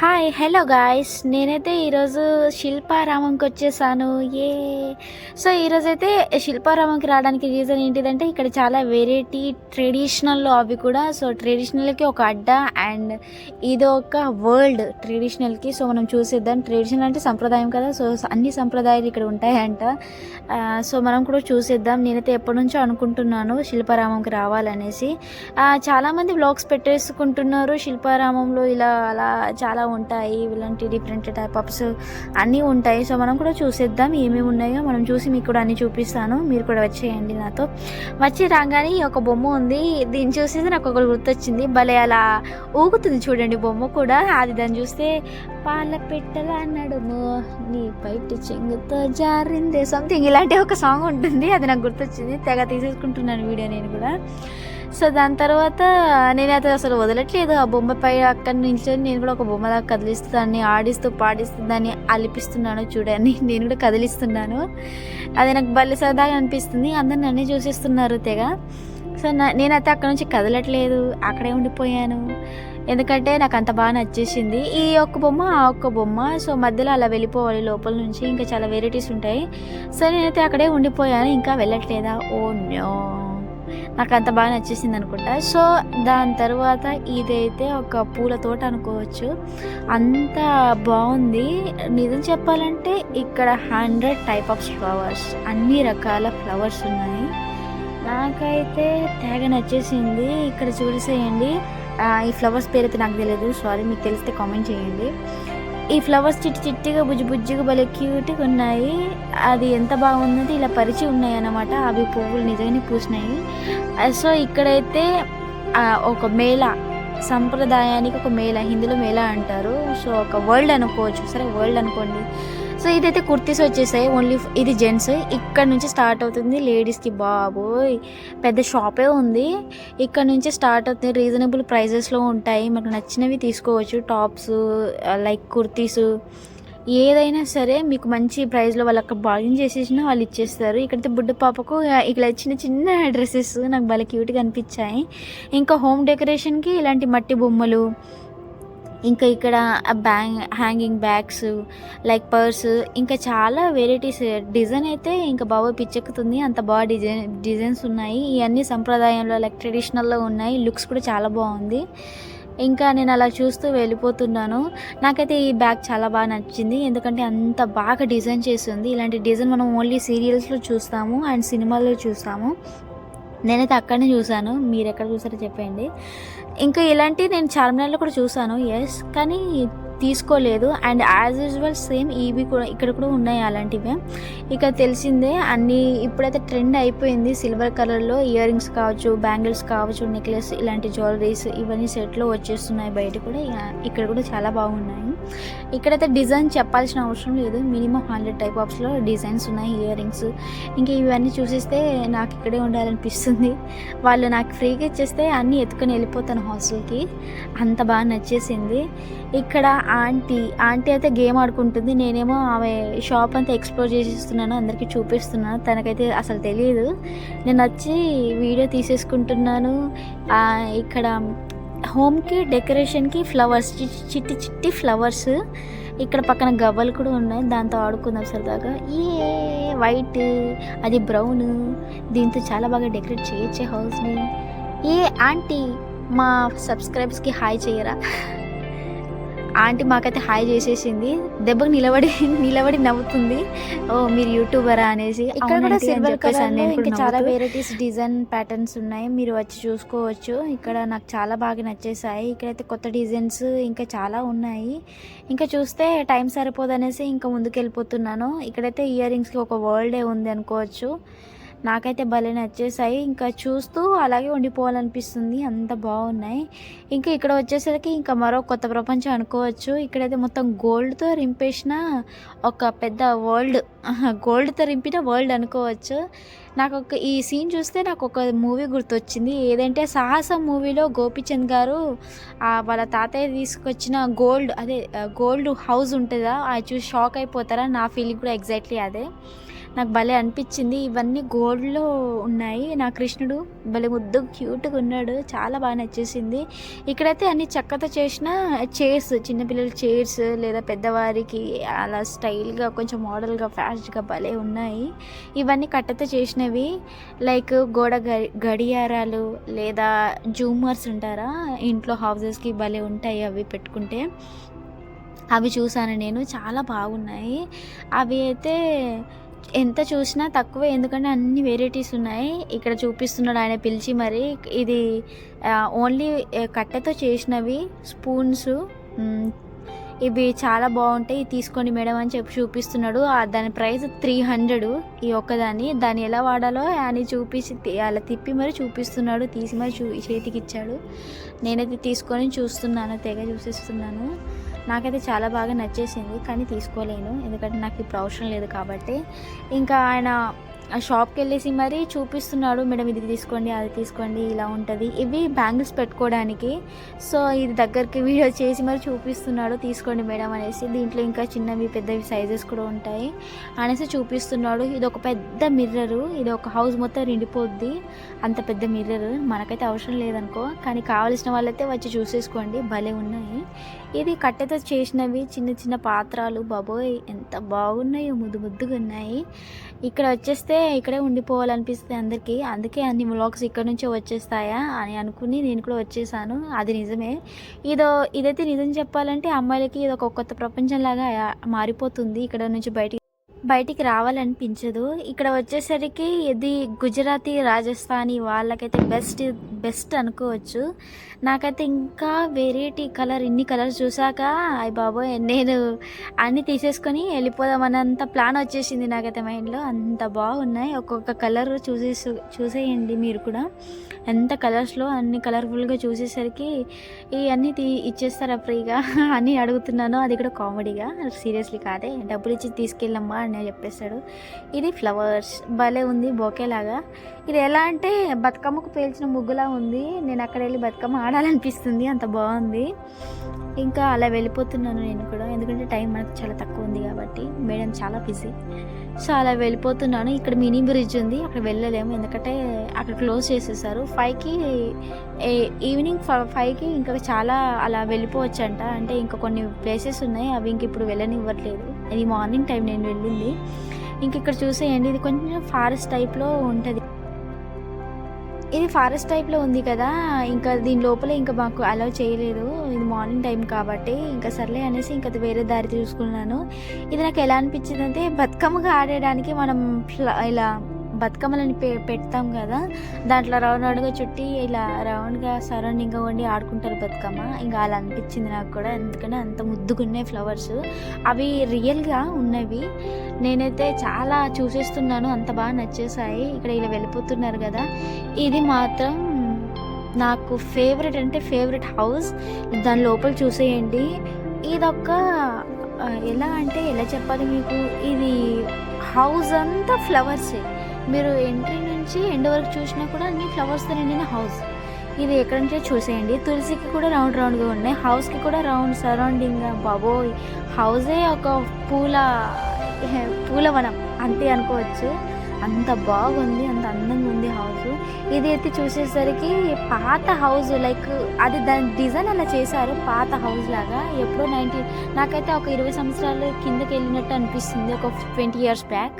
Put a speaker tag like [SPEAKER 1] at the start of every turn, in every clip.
[SPEAKER 1] Hi hello guys నేనైతే ఈరోజు శిల్పారామంకి వచ్చేసాను. ఏ సో ఈరోజు అయితే శిల్పారామంకి రావడానికి రీజన్ ఏంటిదంటే ఇక్కడ చాలా వెరైటీ ట్రెడిషనల్ అవి కూడా. సో ట్రెడిషనల్కి ఒక అడ్డ అండ్ ఇది ఒక వరల్డ్ ట్రెడిషనల్కి సో మనం చూసేద్దాం. ట్రెడిషనల్ అంటే సంప్రదాయం కదా. సో అన్ని సంప్రదాయాలు ఇక్కడ ఉంటాయంట. Uh, సో మనం కూడా చూసేద్దాం. నేనైతే ఎప్పటి నుంచో అనుకుంటున్నాను శిల్పారామంకి రావాలనేసి. Uh, చాలామంది వ్లాగ్స్ పెట్టేసుకుంటున్నారు శిల్పారామంలో ఇలా అలా చాలా ఉంటాయి ఇలాంటి డిఫరెంట్ టైప్ ఆఫ్స్ అన్నీ ఉంటాయి. సో మనం కూడా చూసేద్దాం ఏమేమి ఉన్నాయో. మనం చూసి మీకు కూడా అన్నీ చూపిస్తాను. మీరు కూడా వచ్చేయండి నాతో. వచ్చి రాగానే ఈ ఒక బొమ్మ ఉంది. దీన్ని చూసేసి నాకు ఒకటి గుర్తొచ్చింది. భలే అలా ఊగుతుంది చూడండి బొమ్మ కూడా. అది దాన్ని చూస్తే పాల పెట్టల అన్నాడు నీ బయట చెంగుతో జారిందే సంథింగ్ ఇలాంటి ఒక సాంగ్ ఉంటుంది. అది నాకు గుర్తొచ్చింది. తెగ తీసేసుకుంటున్నాను వీడియో నేను కూడా. సో దాని తర్వాత నేనైతే అసలు వదలట్లేదు. ఆ బొమ్మపై అక్కడి నుంచి నేను కూడా ఒక బొమ్మలా కదిలిస్తూ దాన్ని ఆడిస్తూ పాడిస్తూ దాన్ని అలిపిస్తున్నాను చూడండి. నేను కూడా కదిలిస్తున్నాను. అది నాకు బల్లి సరదాగా అనిపిస్తుంది. అందరు నన్నే చూసేస్తున్నారు తెగ. సో నేనైతే అక్కడ నుంచి కదలట్లేదు. అక్కడే ఉండిపోయాను. ఎందుకంటే నాకు అంత బాగా నచ్చేసింది. ఈ ఒక్క బొమ్మ ఆ ఒక్క బొమ్మ సో మధ్యలో అలా వెళ్ళిపోవాలి లోపల నుంచి. ఇంకా చాలా వెరైటీస్ ఉంటాయి. సో నేనైతే అక్కడే ఉండిపోయాను. ఇంకా వెళ్ళట్లేదా? Oh no. నాకు అంత బాగా నచ్చేసింది అనుకుంటా సో దాని తర్వాత ఇదైతే ఒక పూల తోట అనుకోవచ్చు. అంత బాగుంది. నిజం చెప్పాలంటే ఇక్కడ హండ్రెడ్ టైప్ ఆఫ్ ఫ్లవర్స్ అన్ని రకాల ఫ్లవర్స్ ఉన్నాయి. నాకైతే తెగ నచ్చేసింది. ఇక్కడ చూసేయండి. ఈ ఫ్లవర్స్ పేరు అయితే నాకు తెలియదు సారీ మీకు తెలిస్తే కామెంట్ చేయండి. ఈ ఫ్లవర్స్ చిట్టి చిట్టిగా బుజ్జి బుజ్జిగా భలే క్యూట్గా ఉన్నాయి. అది ఎంత బాగుందంటే ఇలా పరిచి ఉన్నాయి అన్నమాట అవి పువ్వులు నిజంగానే పూసినాయి. సో ఇక్కడైతే ఆ, ఒక మేళ సంప్రదాయానికి ఒక మేళ హిందీలో మేళ అంటారు. సో ఒక వరల్డ్ అనుకోవచ్చు. సరే వరల్డ్ అనుకోండి. సో ఇదైతే కుర్తీస్ వచ్చేసాయి. ఓన్లీ ఇది జెంట్స్. ఇక్కడ నుంచి స్టార్ట్ అవుతుంది లేడీస్కి బాబోయ్. పెద్ద షాపే ఉంది. ఇక్కడ నుంచి స్టార్ట్ అవుతుంది రీజనబుల్ ప్రైజెస్లో ఉంటాయి. మనకు నచ్చినవి తీసుకోవచ్చు. Tops like kurtis. ఏదైనా సరే మీకు మంచి ప్రైస్లో వాళ్ళు అక్కడ బార్గెన్ చేసేసినా వాళ్ళు ఇచ్చేస్తారు. ఇక్కడైతే బుడ్డ పాపకు ఇలా చిన్న చిన్న డ్రెస్సెస్ నాకు భలే క్యూట్గా అనిపించాయి. ఇంకా హోమ్ డెకరేషన్కి ఇలాంటి మట్టి బొమ్మలు ఇంకా ఇక్కడ bang hanging bags like purse ఇంకా చాలా వెరైటీస్ డిజైన్ అయితే ఇంకా బాగా పిచ్చెక్కుతుంది. అంత బాగా డిజైన్ డిజైన్స్ ఉన్నాయి. ఇవన్నీ సంప్రదాయంలో లైక్ ట్రెడిషనల్లో ఉన్నాయి. లుక్స్ కూడా చాలా బాగుంది. ఇంకా నేను అలా చూస్తూ వెళ్ళిపోతున్నాను. నాకైతే ఈ బ్యాగ్ చాలా బాగా నచ్చింది. ఎందుకంటే అంత బాగా డిజైన్ చేసింది ఇలాంటి డిజైన్ మనం ఓన్లీ సీరియల్స్లో చూస్తాము అండ్ సినిమాల్లో చూస్తాము. నేనైతే అక్కడనే చూశాను. మీరు ఎక్కడ చూసారో చెప్పండి. ఇంకా ఇలాంటివి నేను చార్మినార్లో కూడా చూశాను. ఎస్ కానీ తీసుకోలేదు. అండ్ యాజ్ యూజువల్ సేమ్ ఇవి కూడా ఇక్కడ కూడా ఉన్నాయి అలాంటివే. ఇక తెలిసిందే అన్ని ఇప్పుడైతే ట్రెండ్ అయిపోయింది. సిల్వర్ కలర్లో ఇయర్ రింగ్స్ కావచ్చు బ్యాంగిల్స్ కావచ్చు నెక్లెస్ ఇలాంటి జ్యువెలరీస్ ఇవన్నీ సెట్లో వచ్చేస్తున్నాయి బయట కూడా. ఇక్కడ కూడా చాలా బాగున్నాయి. ఇక్కడైతే డిజైన్ చెప్పాల్సిన అవసరం లేదు. మినిమం హండ్రెడ్ టైప్ ఆఫ్స్లో డిజైన్స్ ఉన్నాయి ఇయర్ రింగ్స్ ఇంకా ఇవన్నీ చూసిస్తే నాకు ఇక్కడే ఉండాలనిపిస్తుంది. వాళ్ళు నాకు ఫ్రీగా ఇచ్చేస్తే అన్నీ ఎత్తుకొని వెళ్ళిపోతాను హాస్టల్కి అంత బాగా నచ్చేసింది. ఇక్కడ ఆంటీ ఆంటీ అయితే గేమ్ ఆడుకుంటుంది. నేనేమో ఆమె షాప్ అంతా ఎక్స్ప్లోర్ చేసిస్తున్నాను అందరికీ చూపిస్తున్నాను. తనకైతే అసలు తెలియదు నేను వచ్చి వీడియో తీసేసుకుంటున్నాను. ఇక్కడ హోమ్కి డెకరేషన్కి ఫ్లవర్స్ చిట్టి చిట్టి ఫ్లవర్స్. ఇక్కడ పక్కన గవ్వలు కూడా ఉన్నాయి. దాంతో ఆడుకుందాం సరదాగా. ఏ వైట్ అది బ్రౌన్. దీంతో చాలా బాగా డెకరేట్ చేయొచ్చే హౌస్ని. ఏ ఆంటీ మా సబ్స్క్రైబర్స్కి హాయ్ చేయరా? ఆంటీ మాకైతే హాయ్ చేసేసింది. దెబ్బకి నిలబడి నిలబడి నవ్వుతుంది. ఓ మీరు యూట్యూబరా అనేసి. ఇక్కడ కూడా సిల్వర్ కలర్ ఇంకా చాలా వెరైటీస్ డిజైన్ ప్యాటర్న్స్ ఉన్నాయి. మీరు వచ్చి చూసుకోవచ్చు. ఇక్కడ నాకు చాలా బాగా నచ్చేసాయి. ఇక్కడైతే కొత్త డిజైన్స్ ఇంకా చాలా ఉన్నాయి. ఇంకా చూస్తే టైం సరిపోదు అనేసి ఇంకా ముందుకు వెళ్ళిపోతున్నాను ఇక్కడైతే ఇయర్ రింగ్స్కి ఒక వరల్డే ఉంది అనుకోవచ్చు. నాకైతే భలే నచ్చేసాయి ఇంకా చూస్తూ అలాగే ఉండిపోవాలనిపిస్తుంది. అంత బాగున్నాయి. ఇంకా ఇక్కడ వచ్చేసరికి ఇంకా మరో కొత్త ప్రపంచం అనుకోవచ్చు. ఇక్కడైతే మొత్తం గోల్డ్తో రింపేసిన ఒక పెద్ద వరల్డ్. గోల్డ్తో రింపిన వరల్డ్ అనుకోవచ్చు. నాకు ఒక ఈ సీన్ చూస్తే నాకు ఒక మూవీ గుర్తొచ్చింది. ఏదంటే సాహసం మూవీలో గోపిచంద్ గారు వాళ్ళ తాతయ్య తీసుకొచ్చిన గోల్డ్ అదే గోల్డ్ హౌస్ ఉంటుందా? అది చూసి షాక్ అయిపోతారా? నా ఫీలింగ్ కూడా ఎగ్జాక్ట్లీ అదే. నాకు భలే అనిపించింది. ఇవన్నీ గోల్డ్లో ఉన్నాయి. నా కృష్ణుడు భలే ముద్దు క్యూట్గా ఉన్నాడు. చాలా బాగా నచ్చేసింది. ఇక్కడైతే అన్ని చెక్కతో చేసిన చైర్స్ చిన్నపిల్లల చైర్స్ లేదా పెద్దవారికి అలా స్టైల్గా కొంచెం మోడల్గా ఫాస్ట్గా భలే ఉన్నాయి. ఇవన్నీ కట్టతో చేసినవి లైక్ గోడ గడి గడియారాలు లేదా జూమర్స్ ఉంటారా? ఇంట్లో హౌజెస్కి భలే ఉంటాయి అవి పెట్టుకుంటే. అవి చూసాను నేను. చాలా బాగున్నాయి. అవి అయితే ఎంత చూసినా తక్కువే ఎందుకంటే అన్ని వెరైటీస్ ఉన్నాయి. ఇక్కడ చూపిస్తున్నాడు ఆయన పిలిచి మరి. ఇది ఓన్లీ కట్టెతో చేసినవి స్పూన్స్ ఇవి చాలా బాగుంటాయి. తీసుకోండి మేడం అని చెప్పి చూపిస్తున్నాడు. దాని ప్రైస్ త్రీ హండ్రెడ్ ఈ ఒక్కదాన్ని. దాన్ని ఎలా వాడాలో అని చూపించి తి- అలా తిప్పి మరి చూపిస్తున్నాడు. తీసి మరి చూ చేతికి ఇచ్చాడు నేనైతే తీసుకొని చూస్తున్నాను తెగ చూసిస్తున్నాను. నాకైతే చాలా బాగా నచ్చేసింది కానీ తీసుకోలేను. ఎందుకంటే నాకు ఇప్పుడు అవసరం లేదు కాబట్టి. ఇంకా ఆయన ఆ షాప్కి వెళ్ళేసి మరీ చూపిస్తున్నాడు మేడం ఇది తీసుకోండి అది తీసుకోండి ఇలా ఉంటుంది. ఇవి బ్యాంగిల్స్ పెట్టుకోవడానికి. సో ఇది దగ్గరికి వీడియో చేసి మరి చూపిస్తున్నాడు తీసుకోండి మేడం అనేసి. దీంట్లో ఇంకా చిన్నవి పెద్దవి సైజెస్ కూడా ఉంటాయి అనేసి చూపిస్తున్నాడు. ఇది ఒక పెద్ద మిర్రరు ఇది ఒక హౌస్ మొత్తం నిండిపోద్ది. అంత పెద్ద మిర్రర్ మనకైతే అవసరం లేదనుకో. కానీ కావలసిన వాళ్ళైతే వచ్చి చూసేసుకోండి. భలే ఉన్నాయి. ఇది కట్టెతో చేసినవి చిన్న చిన్న పాత్రలు. బాబోయ్ ఎంత బాగున్నాయో ముద్దు ముద్దుగా ఉన్నాయి. ఇక్కడ వచ్చేస్తే ఇక్కడే ఉండిపోవాలనిపిస్తుంది అందరికీ. అందుకే అన్ని వ్లాగ్స్ ఇక్కడ నుంచే వచ్చేస్తాయా అని అనుకుని నేను కూడా వచ్చేసాను. అది నిజమే. ఇదో ఇదైతే నిజం చెప్పాలంటే అమ్మాయిలకి ఇది ఒక కొత్త ప్రపంచంలాగా మారిపోతుంది. ఇక్కడ నుంచి బయటికి బయటికి రావాలనిపించదు. ఇక్కడ వచ్చేసరికి ఇది గుజరాతీ రాజస్థానీ వాళ్ళకైతే బెస్ట్ బెస్ట్ అనుకోవచ్చు. నాకైతే ఇంకా వెరైటీ కలర్ ఇన్ని కలర్స్ చూసాక అయ్యి బాబోయ్ నేను అన్ని తీసేసుకొని వెళ్ళిపోదామన్నంత ప్లాన్ వచ్చేసింది నాకైతే మైండ్లో అంత బాగున్నాయి. ఒక్కొక్క కలర్ చూసేసు చూసేయండి మీరు కూడా. ఎంత కలర్స్లో అన్ని కలర్ఫుల్గా చూసేసరికి ఇవన్నీ తీ ఇచ్చేస్తారా ఫ్రీగా? అని అడుగుతున్నాను. అది కూడా కామెడీగా సీరియస్లీ కాదే. డబ్బులు ఇచ్చి తీసుకెళ్ళమ్మా అని చెప్పేస్తాడు. ఇది ఫ్లవర్స్. భలే ఉంది బొకేలాగా. ఇది ఎలా అంటే బతుకమ్మకు పేల్చిన ముగ్గులా ఉంది. నేను అక్కడ వెళ్ళి బతుకమ్మ ఆడాలనిపిస్తుంది. అంత బాగుంది. ఇంకా అలా వెళ్ళిపోతున్నాను నేను కూడా. ఎందుకంటే టైం మనకు చాలా తక్కువ ఉంది కాబట్టి. మేడం చాలా బిజీ. సో అలా వెళ్ళిపోతున్నాను. ఇక్కడ మినీ బ్రిడ్జ్ ఉంది. అక్కడ వెళ్ళలేము. ఎందుకంటే అక్కడ క్లోజ్ చేసేసారు. ఫైవ్కి ఈవినింగ్ ఫైవ్కి ఇంకా చాలా అలా వెళ్ళిపోవచ్చంట. అంటే ఇంకా కొన్ని ప్లేసెస్ ఉన్నాయి. అవి ఇంక ఇప్పుడు వెళ్ళనివ్వట్లేదు. ఇది మార్నింగ్ టైం నేను వెళ్ళింది. ఇంక ఇక్కడ చూసేయండి ఇది కొంచెం ఫారెస్ట్ టైప్లో ఉంటుంది. ఇది ఫారెస్ట్ టైప్లో ఉంది కదా ఇంకా దీని లోపల ఇంకా మాకు అలౌ చేయలేదు. ఇది మార్నింగ్ టైం కాబట్టి ఇంకా సర్లే అనేసి ఇంకా అది వేరే దారి చూసుకున్నాను. ఇది నాకు ఎలా అనిపించింది అంటే బతుకమ్మగా ఆడడానికి మనం ఇలా బతుకమ్మలని పె పెడతాం కదా. దాంట్లో రౌండ్ రౌండ్గా చుట్టి ఇలా రౌండ్గా సరౌండింగ్గా ఉండి ఆడుకుంటారు బతుకమ్మ. ఇంకా అలా అనిపించింది నాకు కూడా. ఎందుకంటే అంత ముద్దుగున్నాయి ఫ్లవర్స్. అవి రియల్గా ఉన్నవి. నేనైతే చాలా చూసేస్తున్నాను. అంత బాగా నచ్చేసాయి ఇక్కడ ఇలా వెళ్ళిపోతున్నారు కదా. ఇది మాత్రం నాకు ఫేవరెట్ అంటే ఫేవరెట్ హౌస్. దాని లోపల చూసేయండి. ఇదొక ఎలా అంటే ఎలా చెప్పాలి మీకు? ఇది హౌస్ అంతా ఫ్లవర్సే. మీరు ఎంట్రీ నుంచి ఎండ్ వరకు చూసినా కూడా అన్ని ఫ్లవర్స్తో నిండిన హౌస్ ఇది ఎక్కడ నుంచో చూసేయండి. తులసికి కూడా రౌండ్ రౌండ్గా ఉన్నాయి. హౌస్కి కూడా రౌండ్ సరౌండింగ్ బాబోయ్. హౌసే ఒక పూల పూలవనం అంతే అనుకోవచ్చు. అంత బాగుంది అంత అందంగా ఉంది హౌస్ ఇది అయితే చూసేసరికి పాత హౌస్ లైక్ అది దాని డిజైన్ అలా చేశారు పాత హౌస్ లాగా. ఎప్పుడో నైన్టీ నాకైతే ఒక ఇరవై సంవత్సరాలు కిందకి వెళ్ళినట్టు అనిపిస్తుంది ఒక ట్వంటీ ఇయర్స్ బ్యాక్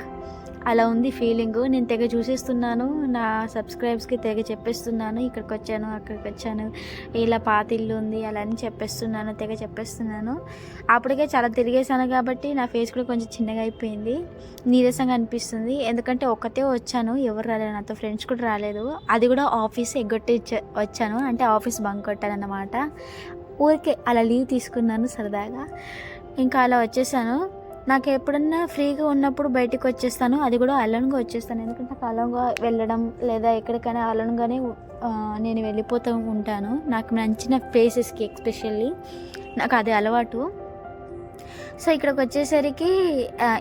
[SPEAKER 1] అలా ఉంది ఫీలింగ్. నేను తెగ చూసేస్తున్నాను. నా సబ్స్క్రైబ్స్కి తెగ చెప్పేస్తున్నాను. ఇక్కడికి వచ్చాను అక్కడికి వచ్చాను ఇలా పాత ఇల్లు ఉంది అలా అని చెప్పేస్తున్నాను తెగ చెప్పేస్తున్నాను. అప్పటికే చాలా తిరిగేసాను కాబట్టి నా ఫేస్ కూడా కొంచెం చిన్నగా అయిపోయింది. నీరసంగా అనిపిస్తుంది. ఎందుకంటే ఒక్కతే వచ్చాను. ఎవరు రాలేదు. నాతో ఫ్రెండ్స్ కూడా రాలేదు. అది కూడా ఆఫీస్ ఎగ్గొట్టి వచ్చాను. అంటే ఆఫీస్ బంక్ కొట్టానన్నమాట. ఊరికే అలా లీవ్ తీసుకున్నాను సరదాగా. ఇంకా అలా వచ్చేసాను. నాకు ఎప్పుడన్నా ఫ్రీగా ఉన్నప్పుడు బయటకు వచ్చేస్తాను. అది కూడా అలన్గా వచ్చేస్తాను. ఎందుకంటే నాకు వెళ్ళడం లేదా ఎక్కడికైనా అలన్గానే నేను వెళ్ళిపోతూ ఉంటాను. నాకు నచ్చిన ప్లేసెస్కి ఎక్స్పెషల్లీ నాకు అది అలవాటు. సో ఇక్కడికి వచ్చేసరికి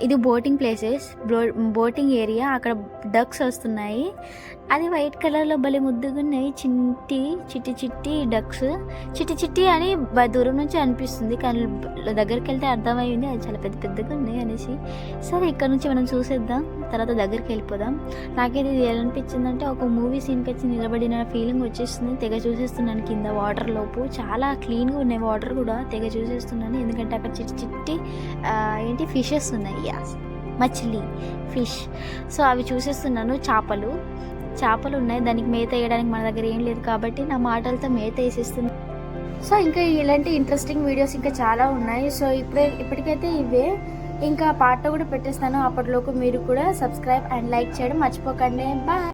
[SPEAKER 1] ఇది బోటింగ్ ప్లేసెస్. బో బోటింగ్ ఏరియా. అక్కడ డక్స్ వస్తున్నాయి. అది వైట్ కలర్లో భలే ముద్దుగున్నాయి. చిట్టి చిట్టి చిట్టి డక్స్ చిట్టి చిట్టి అని దూరం నుంచి అనిపిస్తుంది కానీ దగ్గరికి వెళ్తే అర్థమైంది అది చాలా పెద్ద పెద్దగా ఉన్నాయి అనేసి. సరే ఇక్కడ నుంచి మనం చూసేద్దాం. తర్వాత దగ్గరికి వెళ్ళిపోదాం. నాకైతే ఇది ఎలా అనిపించిందంటే ఒక మూవీ సీన్కి వచ్చి నిలబడిన ఫీలింగ్ వచ్చేస్తుంది. తెగ చూసేస్తున్నాను కింద వాటర్ లోపు. చాలా క్లీన్గా ఉన్నాయి వాటర్ కూడా. తెగ చూసేస్తున్నాను. ఎందుకంటే అక్కడ చిట్టి చిట్టి ఏంటి ఫిషెస్ ఉన్నాయి. As మచిలీ fish. సో అవి చూసేస్తున్నాను. చేపలు. చేపలు ఉన్నాయి దానికి మేత వేయడానికి మన దగ్గర ఏం లేదు కాబట్టి నా మాటలతో మేత వేసేస్తుంది. సో ఇంకా ఇలాంటి ఇంట్రెస్టింగ్ వీడియోస్ ఇంకా చాలా ఉన్నాయి. సో ఇప్పుడే ఇప్పటికైతే ఇవే. ఇంకా పాట కూడా పెట్టేస్తాను. అప్పటిలోపు మీరు కూడా సబ్స్క్రైబ్ అండ్ లైక్ చేయడం మర్చిపోకండి. బాయ్